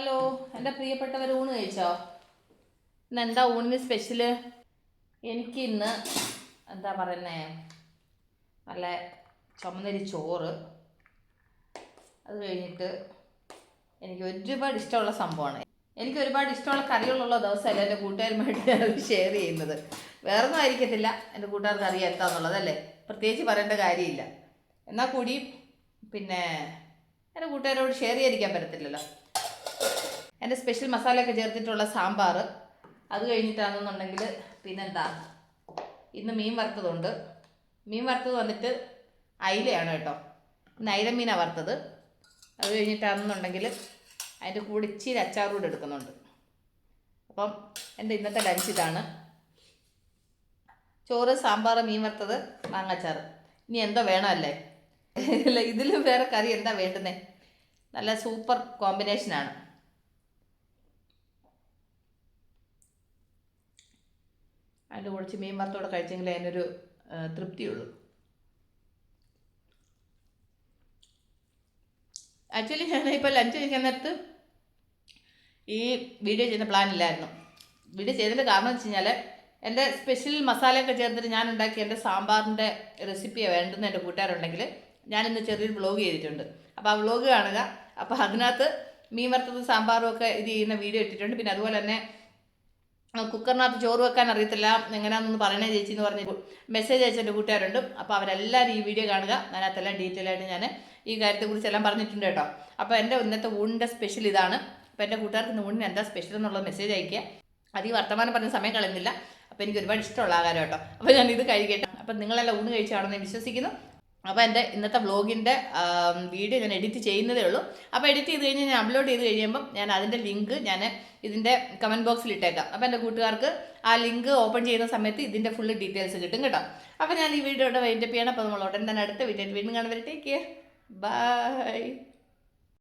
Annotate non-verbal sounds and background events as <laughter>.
Hello എന്റെ പ്രിയപ്പെട്ടവർ ഊണ് കഴിച്ചോ? ഇന്ന് എന്താ ഊണിന് സ്പെഷ്യൽ എനിക്ക് ഇന്ന് എന്താ പറയുന്നേ? നല്ല ചുമന്നരി ചോറ്. അത് കഴിഞ്ഞിട്ട് എനിക്ക് ഒരുപാട് ഇഷ്ടമുള്ള സംഭവമാണ്. എനിക്ക് ഒരുപാട് ഇഷ്ടമുള്ള കറികളുള്ള ദിവസമല്ല എന്റെ കൂട്ടുകാരുമായിട്ട് ഞാനത് ഷെയർ ചെയ്യുന്നത്. വേറെ ഒന്നും ആയിരിക്കത്തില്ല. എന്റെ കൂട്ടുകാർക്ക് അറിയാം എന്താന്നുള്ളതല്ലേ പ്രത്യേകിച്ച് പറയേണ്ട കാര്യമില്ല. എന്നാൽ കൂടി പിന്നെ എന്റെ കൂട്ടുകാരോട് ഷെയർ ചെയ്യാതിരിക്കാൻ പറ്റത്തില്ലല്ലോ. എന്റെ സ്പെഷ്യൽ മസാലയൊക്കെ ചേർത്തിട്ടുള്ള സാമ്പാർ. അത് കഴിഞ്ഞിട്ടാണെന്നുണ്ടെങ്കിൽ പിന്നെന്താ? ഇന്ന് മീൻ വറുത്തതുണ്ട്. മീൻ വറുത്തത് വന്നിട്ട് അയിലയാണ് കേട്ടോ. ഇന്ന് അയില മീനാണ് വറുത്തത്. അത് കഴിഞ്ഞിട്ടാണെന്നുണ്ടെങ്കിൽ അതിന്റെ കൂടെ ഇച്ചിരി അച്ചാർ കൂടെ എടുക്കുന്നുണ്ട്. അപ്പം എന്റെ ഇന്നത്തെ ലഞ്ച് ഇതാണ്. ചോറ് സാമ്പാർ മീൻ വറുത്തത് മാങ്ങാച്ചാർ ഇനി എന്തോ വേണമല്ലേ? <laughs> അല്ല ഇതിലും വേറെ കറി എന്താ വേണ്ടുന്നേ? നല്ല സൂപ്പർ കോമ്പിനേഷനാണ്. അതിന്റെ കുറച്ച് മീൻ വറുത്തോടെ കഴിച്ചെങ്കിൽ അതിനൊരു തൃപ്തിയുള്ളൂ. ആക്ച്വലി ഞാൻ ഇപ്പോൾ ലഞ്ച് കഴിക്കാൻ നേരത്ത് ഈ വീഡിയോ ചെയ്യുന്ന പ്ലാൻ ഇല്ലായിരുന്നു. വീഡിയോ ചെയ്തതിന്റെ കാരണം വെച്ച് കഴിഞ്ഞാൽ എന്റെ സ്പെഷ്യൽ മസാലയൊക്കെ ചേർത്തിട്ട് ഞാൻ ഉണ്ടാക്കിയ എന്റെ സാമ്പാറിന്റെ റെസിപ്പിയെ വേണ്ടെന്ന് എന്റെ കൂട്ടുകാരുണ്ടെങ്കിൽ ഞാനിന്ന് ചെറിയൊരു വ്ളോഗ് ചെയ്തിട്ടുണ്ട്. അപ്പോൾ ആ വ്ളോഗ് കാണുക. അപ്പോൾ അതിനകത്ത് മീൻ വറുത്തത് സാമ്പാറും ഒക്കെ ഇത് ചെയ്യുന്ന വീഡിയോ ഇട്ടിട്ടുണ്ട്. പിന്നെ അതുപോലെ തന്നെ കുക്കറിനകത്ത് ചോറ് വെക്കാൻ അറിയത്തില്ല. എങ്ങനെയാണെന്ന് പറയണേ ചേച്ചി എന്ന് പറഞ്ഞ് മെസ്സേജ് അയച്ച എന്റെ കൂട്ടുകാരുണ്ട്. അപ്പോൾ അവരെല്ലാവരും ഈ വീഡിയോ കാണുക. അതിനകത്തെല്ലാം ഡീറ്റെയിൽ ആയിട്ട് ഞാൻ ഈ കാര്യത്തെക്കുറിച്ച് എല്ലാം പറഞ്ഞിട്ടുണ്ട് കേട്ടോ. അപ്പോൾ എന്റെ ഇന്നത്തെ ഊണിന്റെ സ്പെഷ്യൽ ഇതാണ്. അപ്പോൾ എന്റെ കൂട്ടുകാർക്ക് ഇന്ന് ഊണിന് എന്താ സ്പെഷ്യൽ എന്നുള്ള മെസ്സേജ് അയക്കുക അത് ഈ വർത്തമാനം പറഞ്ഞ സമയം കളയുന്നില്ല. അപ്പോൾ എനിക്ക് ഒരുപാട് ഇഷ്ടമുള്ള ആകാരം കേട്ടോ. അപ്പോൾ ഞാൻ ഇത് കഴിക്കട്ടെ. അപ്പോൾ നിങ്ങളെല്ലാം ഊണ് കഴിച്ചാണെന്ന് വിശ്വസിക്കുന്നു. അപ്പോൾ എന്റെ ഇന്നത്തെ വ്ളോഗിന്റെ വീഡിയോ ഞാൻ എഡിറ്റ് ചെയ്യുന്നതേ ഉള്ളൂ. അപ്പോൾ എഡിറ്റ് ചെയ്ത് കഴിഞ്ഞ് ഞാൻ അപ്ലോഡ് ചെയ്ത് കഴിയുമ്പം ഞാൻ അതിന്റെ ലിങ്ക് ഞാൻ ഇതിന്റെ കമന്റ് ബോക്സിൽ ഇട്ടേക്കാം. അപ്പോൾ എന്റെ കൂട്ടുകാർക്ക് ആ ലിങ്ക് ഓപ്പൺ ചെയ്യുന്ന സമയത്ത് ഇതിന്റെ ഫുള്ള് ഡീറ്റെയിൽസ് കിട്ടും കേട്ടോ. അപ്പോൾ ഞാൻ ഈ വീഡിയോ ഇവിടെ വൈൻഡപ്പ് ചെയ്യണം. അപ്പോൾ നമ്മൾ ഉടൻ തന്നെ അടുത്ത വീഡിയോ വീണ്ടും കാണുമ്പോൾ ടേക്ക് കെയർ ബൈ